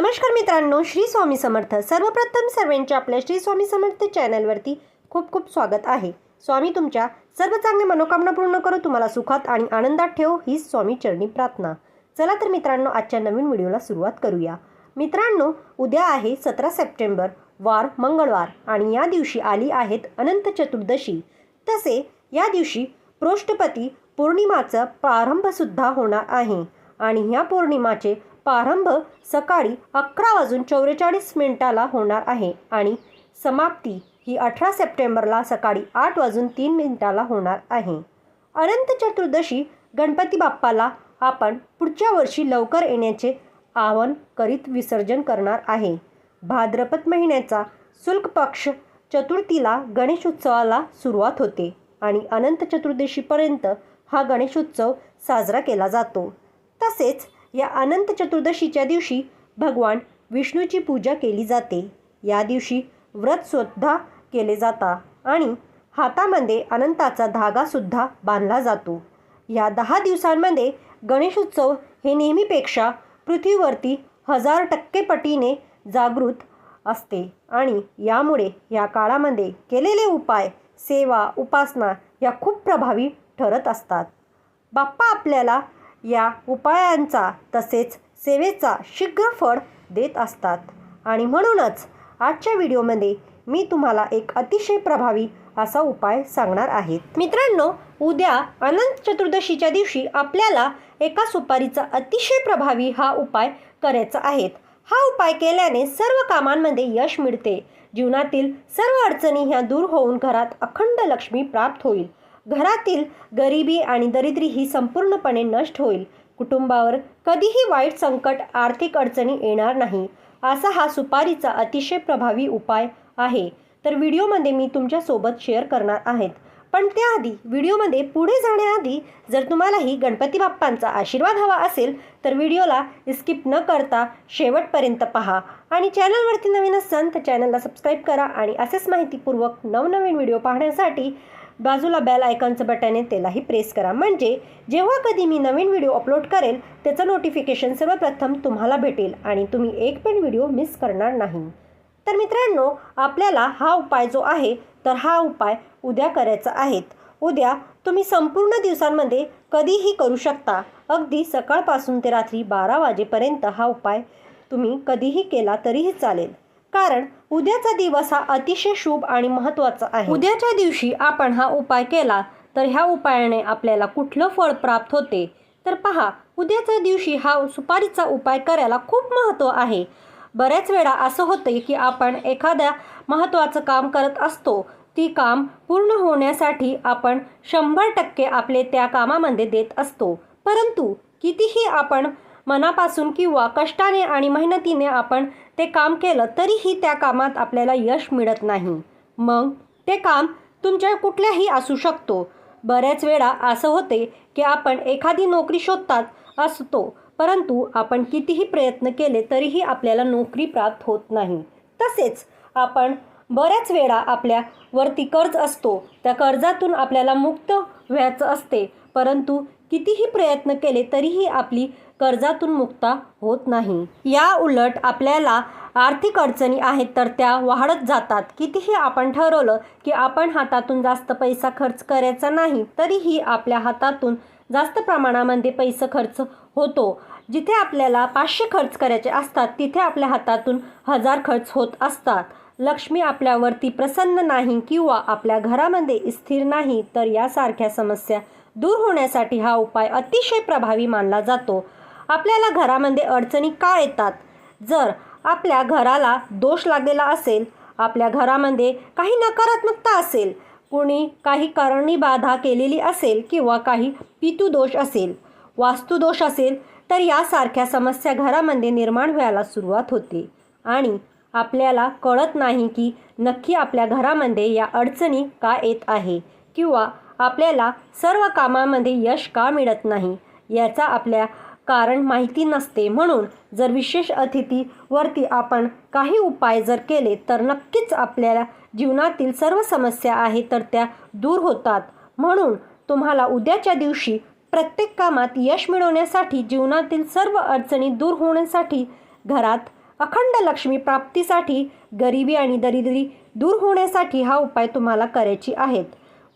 नमस्कार मित्रांनो श्री स्वामी समर्थ. सर्वप्रथम सर्वांचे आपल्या श्री स्वामी समर्थ चॅनलवरती खूप खूप स्वागत आहे. स्वामी तुमच्या सर्व चांगल्या मनोकामना पूर्ण करू तुम्हाला सुखात आणि आनंदात ठेव हीच स्वामी चरणी प्रार्थना. चला तर मित्रांनो आजच्या नवीन व्हिडिओला सुरुवात करूया. मित्रांनो उद्या आहे सतरा सप्टेंबर वार मंगळवार आणि या दिवशी आली आहेत अनंत चतुर्दशी. तसे या दिवशी पृष्ठपती पौर्णिमाचा प्रारंभसुद्धा होणार आहे आणि ह्या पौर्णिमाचे प्रारंभ सकाळी अकरा वाजून चौवेचाळीस मिनिटाला होणार आहे आणि समाप्ती ही अठरा सप्टेंबरला सकाळी आठ वाजून तीन मिनिटाला होणार आहे. अनंत चतुर्दशी गणपती बाप्पाला आपण पुढच्या वर्षी लवकर येण्याचे आवाहन करीत विसर्जन करणार आहे. भाद्रपद महिन्याचा शुल्क पक्ष चतुर्थीला गणेशोत्सवाला सुरुवात होते आणि अनंत चतुर्दशीपर्यंत हा गणेशोत्सव साजरा केला जातो. तसेच या अनंत चतुर्दशीच्या दिवशी भगवान विष्णूची पूजा केली जाते. या दिवशी व्रतसुद्धा केले जातात आणि हातामध्ये अनंताचा धागासुद्धा बांधला जातो. या दहा दिवसांमध्ये गणेशोत्सव हे नेहमीपेक्षा पृथ्वीवरती हजार टक्के पटीने जागृत असते आणि यामुळे या काळामध्ये केलेले उपाय सेवा उपासना या खूप प्रभावी ठरत असतात. बाप्पा आपल्याला या उपायांचा तसेच सेवेचा शीघ्र फळ देत असतात. आणि म्हणूनच आजच्या व्हिडिओमध्ये मी तुम्हाला एक अतिशय प्रभावी असा उपाय सांगणार आहे. मित्रांनो उद्या अनंत चतुर्दशीच्या दिवशी आपल्याला एका सुपारीचा अतिशय प्रभावी हा उपाय करायचा आहे. हा उपाय केल्याने सर्व कामांमध्ये यश मिळते. जीवनातील सर्व अडचणी ह्या दूर होऊन घरात अखंड लक्ष्मी प्राप्त होईल. घरातील गरिबी आणि दरिद्री ही संपूर्णपणे नष्ट होईल. कुटुंबावर कधीही वाईट संकट आर्थिक अडचणी येणार नाही असा हा सुपारीचा अतिशय प्रभावी उपाय आहे. तर व्हिडिओमध्ये मी तुमच्यासोबत शेअर करणार आहेत. पण त्याआधी व्हिडिओमध्ये पुढे जाण्याआधी जर तुम्हालाही गणपती बाप्पांचा आशीर्वाद हवा असेल तर व्हिडिओला स्किप न करता शेवटपर्यंत पहा. आणि चॅनलवरती नवीन असाल तर चॅनलला सबस्क्राईब करा आणि असेच माहितीपूर्वक नवनवीन व्हिडिओ पाहण्यासाठी बाजूला बेल आयकॉनचं बटन आहे त्यालाही प्रेस करा. म्हणजे जेव्हा कधी मी नवीन व्हिडिओ अपलोड करेल त्याचं नोटिफिकेशन सर्वप्रथम तुम्हाला भेटेल आणि तुम्ही एक पण व्हिडिओ मिस करणार नाही. तर मित्रांनो आपल्याला हा उपाय जो आहे तर हा उपाय उद्या करायचा आहेत उद्या तुम्ही संपूर्ण दिवसांमध्ये कधीही करू शकता. अगदी सकाळपासून ते रात्री बारा वाजेपर्यंत हा उपाय तुम्ही कधीही केला तरीही चालेल. कारण उद्याचा दिवस हा अतिशय शुभ आणि महत्त्वाचा आहे. उद्याच्या दिवशी आपण हा उपाय केला तर ह्या उपायाने आपल्याला कुठलं फळ प्राप्त होते? तर पहा उद्याच्या दिवशी हा सुपारीचा उपाय करायला खूप महत्त्व आहे. बऱ्याच वेळा असं होते की आपण एखाद्या महत्त्वाचं काम करत असतो ती काम पूर्ण होण्यासाठी आपण शंभर टक्के आपले त्या कामामध्ये देत असतो. परंतु कितीही आपण मनापासून किंवा कष्टाने आणि मेहनतीने आपण ते काम केलं तरीही त्या कामात आपल्याला यश मिळत नाही. मग ते काम तुमच्या कुठल्याही असू शकतो. बऱ्याच वेळा असं होते की आपण एखादी नोकरी शोधतात असतो परंतु आपण कितीही प्रयत्न केले तरीही आपल्याला नोकरी प्राप्त होत नाही. तसेच आपण बऱ्याच वेळा आपल्यावरती कर्ज असतो. त्या कर्जातून आपल्याला मुक्त व्हायचं असते परंतु कितीही प्रयत्न केले तरीही आपली कर्जातून मुक्ता होत नाही. या उलट आपल्याला आर्थिक अडचणी आहेत तर त्या वाढत जातात. कितीही आपण ठरवलं की आपण हातातून जास्त पैसा खर्च करायचा नाही तरीही आपल्या हातातून जास्त प्रमाणामध्ये पैसे खर्च होतो. जिथे आपल्याला पाचशे खर्च करायचे असतात तिथे आपल्या हातातून हजार खर्च होत असतात. लक्ष्मी आपल्यावरती प्रसन्न नाही किंवा आपल्या घरामध्ये स्थिर नाही तर यासारख्या समस्या दूर होण्यासाठी हा उपाय अतिशय प्रभावी मानला जातो. आपल्याला घरामध्ये अडचणी का येतात? जर आपल्या घराला दोष लागलेला असेल आपल्या घरामध्ये काही नकारात्मकता असेल कुणी काही करणी बाधा केलेली असेल किंवा काही पितुदोष असेल वास्तुदोष असेल तर यासारख्या समस्या घरामध्ये निर्माण व्हायला सुरुवात होते. आणि आपल्याला कळत नाही की नक्की आपल्या घरामध्ये या अडचणी का येत आहे किंवा आपल्याला सर्व कामामध्ये यश का मिळत नाही? याचा आपल्या कारण माहिती नसते. म्हणून जर विशेष अतिथीवरती आपण काही उपाय जर केले तर नक्कीच आपल्याला जीवनातील सर्व समस्या आहेत तर त्या दूर होतात. म्हणून तुम्हाला उद्याच्या दिवशी प्रत्येक कामात यश मिळवण्यासाठी जीवनातील सर्व अडचणी दूर होण्यासाठी घरात अखंड लक्ष्मी प्राप्तीसाठी गरिबी आणि दरिद्री दूर होण्यासाठी हा उपाय तुम्हाला करायची आहेत.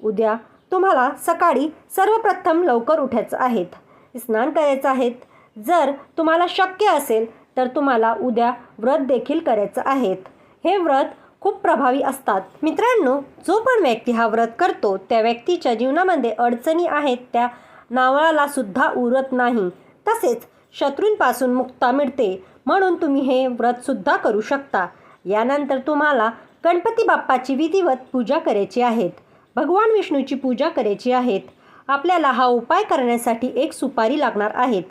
उद्या तुम्हाला सकाळी सर्वप्रथम लवकर उठायचं आहेत. स्नान करायचं आहेत. जर तुम्हाला शक्य असेल तर तुम्हाला उद्या व्रत देखील करायचं आहेत. हे व्रत खूप प्रभावी असतात. मित्रांनो जो पण व्यक्ती हा व्रत करतो त्या व्यक्तीच्या जीवनामध्ये अडचणी आहेत त्या नावळाला सुद्धा उरत नाही. तसेच शत्रूंपासून मुक्ता मिळते म्हणून तुम्ही हे व्रतसुद्धा करू शकता. यानंतर तुम्हाला गणपती बाप्पाची विधिवत पूजा करायची आहेत भगवान विष्णूची पूजा करायची आहेत. आपल्याला हा उपाय करण्यासाठी एक सुपारी लागणार आहेत.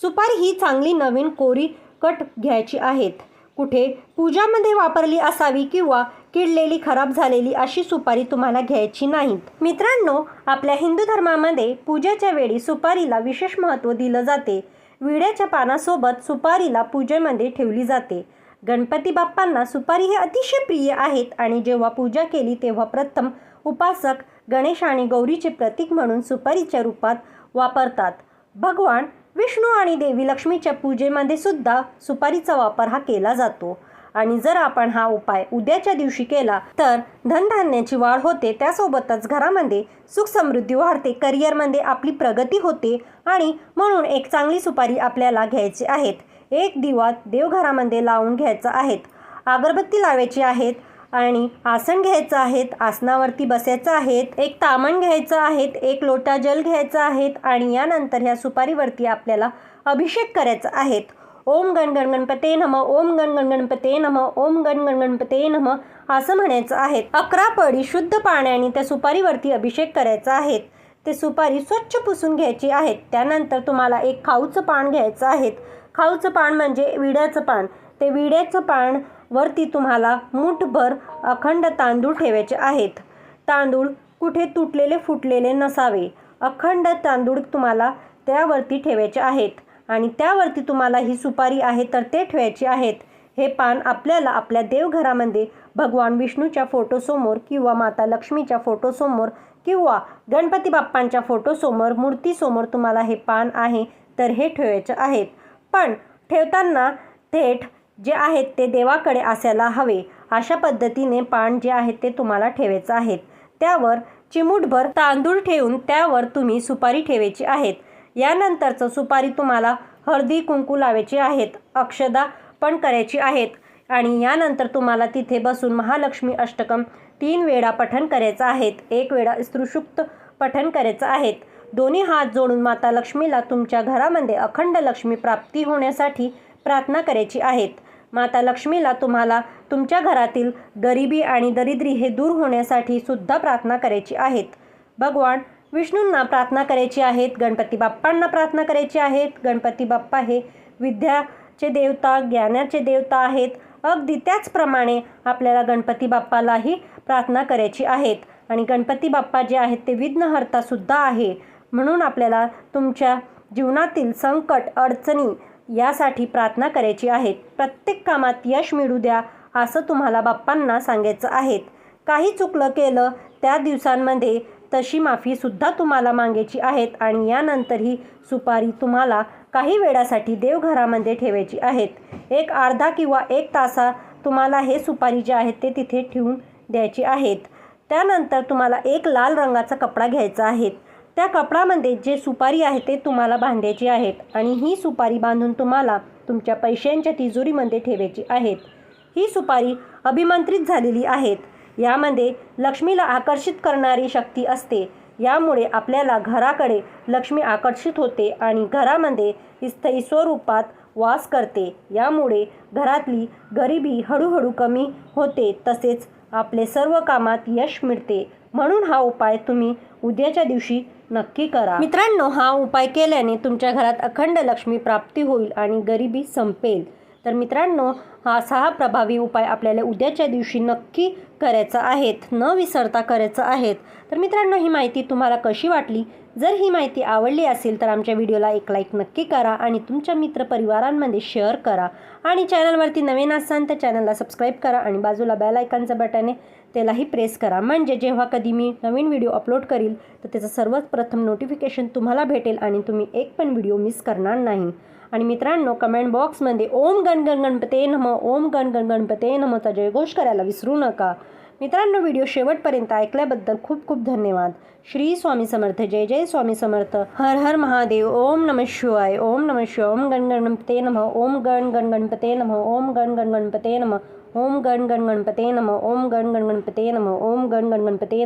सुपारी ही चांगली नवीन कोरी कट घ्यायची आहेत. कुठे पूजामध्ये वापरली असावी किंवा किडलेली खराब झालेली अशी सुपारी तुम्हाला घ्यायची नाहीत. मित्रांनो आपल्या हिंदू धर्मामध्ये पूजेच्या वेळी सुपारीला विशेष महत्त्व दिलं जाते. विड्याच्या पानासोबत सुपारीला पूजेमध्ये ठेवली जाते. गणपती बाप्पांना सुपारी हे अतिशय प्रिय आहेत आणि जेव्हा पूजा केली तेव्हा प्रथम उपासक गणेश आणि गौरीचे प्रतीक म्हणून सुपारीच्या रूपात वापरतात. भगवान विष्णू आणि देवी लक्ष्मीच्या पूजेमध्ये सुद्धा सुपारीचा वापर हा केला जातो. आणि जर आपण हा उपाय उद्याच्या दिवशी केला तर धनधान्याची वाढ होते त्यासोबतच घरामध्ये सुख समृद्धी वाढते करिअरमध्ये आपली प्रगती होते आणि म्हणून एक चांगली सुपारी आपल्याला घ्यायची आहेत. एक दिवा देवघरामध्ये लावून घ्यायचा आहेत. अगरबत्ती लावायची आहेत. आणि आसन घ्यायचं आहेत आसनावरती बसायचं आहेत एक तामण घ्यायचं आहेत एक लोटा जल घ्यायचं आहेत आणि यानंतर ह्या सुपारीवरती आपल्याला अभिषेक करायचा आहेत. ओम गण गण गणपते नम ओम गण गण गणपते नम ओम गण गण गणपते नम असं म्हणायचं आहे अकरा पडी शुद्ध पाण्याने त्या सुपारीवरती अभिषेक करायचा आहे ते सुपारी स्वच्छ पुसून घ्यायची आहेत. त्यानंतर तुम्हाला एक खाऊचं पान घ्यायचं आहे खाऊचं पान म्हणजे विड्याचं पान. ते विड्याचं पान वरती तुम्हाला मूठभर अखंड तांदूळ ठेवायचे आहेत. तांदूळ कुठे तुटलेले फुटलेले नसावे. अखंड तांदूळ तुम्हाला त्यावरती ठेवायचे आहेत. आणि त्यावरती तुम्हाला ही सुपारी आहे तर ते ठेवायचे आहेत. हे पान आपल्याला आपल्या देवघरामध्ये भगवान विष्णूच्या फोटोसमोर किंवा माता लक्ष्मीच्या फोटोसमोर किंवा गणपती बाप्पांच्या फोटोसमोर मूर्तीसमोर तुम्हाला हे पान आहे तर हे ठेवायचे आहेत. पण ठेवताना थेट जे आहेत ते देवाकडे असायला हवे. अशा पद्धतीने पान जे आहेत ते तुम्हाला ठेवायचं आहेत. त्यावर चिमूटभर तांदूळ ठेवून त्यावर तुम्ही सुपारी ठेवायची आहेत. यानंतरचं सुपारी तुम्हाला हळदी कुंकू लावायची आहेत. अक्षदा पण करायची आहेत. आणि यानंतर तुम्हाला तिथे बसून महालक्ष्मी अष्टकम तीन वेळा पठण करायचं आहेत. एक वेळा स्त्रुषुक्त पठण करायचं आहेत. दोन्ही हात जोडून माता लक्ष्मीला तुमच्या घरामध्ये अखंड लक्ष्मी प्राप्ती होण्यासाठी प्रार्थना करायची आहेत. माता लक्ष्मीला तुम्हाला तुमच्या घरातील गरिबी आणि दरिद्री हे दूर होण्यासाठी सुद्धा प्रार्थना करायची आहेत. भगवान विष्णूंना प्रार्थना करायची आहेत गणपती बाप्पांना प्रार्थना करायची आहेत. गणपती बाप्पा हे विद्याचे देवता ज्ञानाचे देवता आहेत. अगदी त्याचप्रमाणे आपल्याला गणपती बाप्पालाही प्रार्थना करायची आहेत. आणि गणपती बाप्पा जे आहेत ते विघ्नहर्तासुद्धा आहे. म्हणून आपल्याला तुमच्या जीवनातील संकट अडचणी यासाठी प्रार्थना करायची आहेत प्रत्येक कामात यश मिळू द्या असं तुम्हाला बाप्पांना सांगायचं आहेत काही चुकलं केलं त्या दिवसांमध्ये तशी माफीसुद्धा तुम्हाला मागायची आहेत आणि यानंतर ही सुपारी तुम्हाला काही वेळासाठी देवघरामध्ये ठेवायची आहेत एक अर्धा किंवा एक तासा तुम्हाला हे सुपारी जे आहेत ते तिथे ठेवून द्यायची आहेत. त्यानंतर तुम्हाला एक लाल रंगाचा कपडा घ्यायचा आहे. त्या कपडामध्ये जे सुपारी आहे ते तुम्हाला बांधायची आहेत आणि ही सुपारी बांधून तुम्हाला तुमच्या पैशांच्या तिजोरीमध्ये ठेवायची आहेत. ही सुपारी अभिमंत्रित झालेली आहेत. यामध्ये लक्ष्मीला आकर्षित करणारी शक्ती असते. यामुळे आपल्याला घराकडे लक्ष्मी आकर्षित होते आणि घरामध्ये स्थायी स्वरूपात वास करते. यामुळे घरातली गरिबी हळूहळू कमी होते. तसेच आपले सर्व कामात यश मिळते. म्हणून हा उपाय तुम्ही उद्याच्या दिवशी नक्की करा. मित्रांनो हा उपाय केल्याने तुमच्या घरात अखंड लक्ष्मी प्राप्ती होईल आणि गरिबी संपेल. तर मित्रांनो हा सहा प्रभावी उपाय आपल्याला उद्याच्या दिवशी नक्की करायचा आहेत. न विसरता करायचं आहेत. तर मित्रांनो ही माहिती तुम्हाला कशी वाटली? जर ही माहिती आवडली असेल तर आमच्या व्हिडिओला एक लाईक नक्की करा आणि तुमच्या मित्रपरिवारांमध्ये शेअर करा. आणि चॅनलवरती नवीन असाल तर चॅनलला सबस्क्राईब करा आणि बाजूला बेल आयकॉनचं बटन आहे त्यालाही प्रेस करा. म्हणजे जेव्हा कधी मी नवीन व्हिडिओ अपलोड करील तर त्याचं सर्वात प्रथम नोटिफिकेशन तुम्हाला भेटेल आणि तुम्ही एक पण व्हिडिओ मिस करणार नाही. आणि मित्रांनो कमेंट बॉक्समध्ये ओम गण गणपते नम ओम गण गण गणपते नमचा जयघोष करायला विसरू नका. मित्रांनो व्हिडिओ शेवटपर्यंत ऐकल्याबद्दल खूप खूप धन्यवाद. श्री स्वामी समर्थ जय जय स्वामी समर्थ. हर हर महादेव ओम नम शिवाय ओम नम शिवाय ओम गण गणपते नम ओम गण गण गणपते नम ओम गण गण गणपते नम ओम गण गण गणपते नम ओम गण गण गणपते नम ओम गण गण गणपते